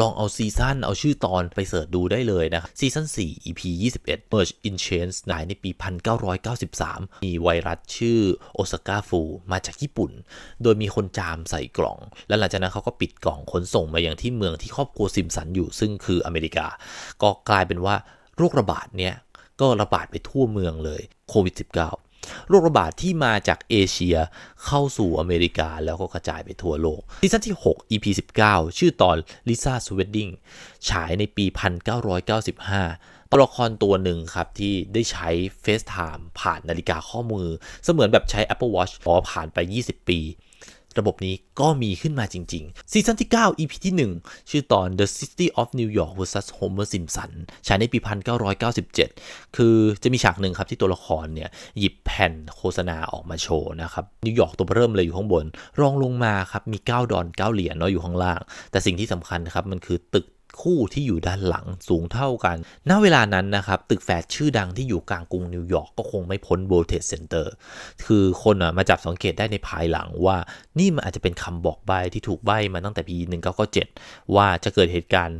ลองเอาซีซั่นเอาชื่อตอนไปเสิร์ชดูได้เลยนะครับซีซั่น4 EP 21 Merge in Chains ไหนในปี 1993 มีไวรัสชื่อโอซาก้าฟูมาจากญี่ปุ่น โดยมีคนจามใส่กล่อง และหลังจากนั้นเขาก็ปิดกล่องขนส่งมาอย่างที่เมืองที่ครอบครัวซิมสันอยู่ซึ่งคืออเมริกา ก็กลายเป็นว่าโรคระบาดเนี่ยก็ระบาดไปทั่วเมืองเลยโควิด -19 โรคระบาดที่มาจากเอเชียเข้าสู่อเมริกาแล้วก็กระจายไปทั่วโลกซีซั่นที่ 6 EP 19 ชื่อตอน Lisa s w e d d i n g ฉายในปี 1995 ตัวละครตัวหนึ่งครับ ที่ได้ใช้ FaceTime ผ่านนาฬิกาข้อมือ เสมือนแบบใช้ Apple Watch พอผ่านไป 20 ปี ระบบนี้ก็มีขึ้นมาจริงๆ ซีซั่นที่ 9 EP ที่ 1 ชื่อตอน The City of New York vs Homer Simpson ฉายในปี 1997 คือจะมีฉากหนึ่งครับที่ตัวละครเนี่ย หยิบแผ่นโฆษณาออกมาโชว์นะครับ นิวยอร์กตัวเริ่มเลยอยู่ข้างบน รองลงมาครับ มี 9 ดอน 9 เหรียญเนาะอยู่ข้างล่าง แต่สิ่งที่สำคัญครับ มันคือตึก คู่ที่อยู่ด้านหลังสูงเท่ากัน ณ เวลานั้นนะครับ ตึกแฝดชื่อดังที่อยู่กลางกรุงนิวยอร์กก็คงไม่พ้น World Trade Center คือคนอะมาจับสังเกตได้ในภายหลังว่า นี่มันอาจจะเป็นคำบอกใบที่ถูกใบมาตั้งแต่ปี 1997 ว่าจะเกิดเหตุการณ์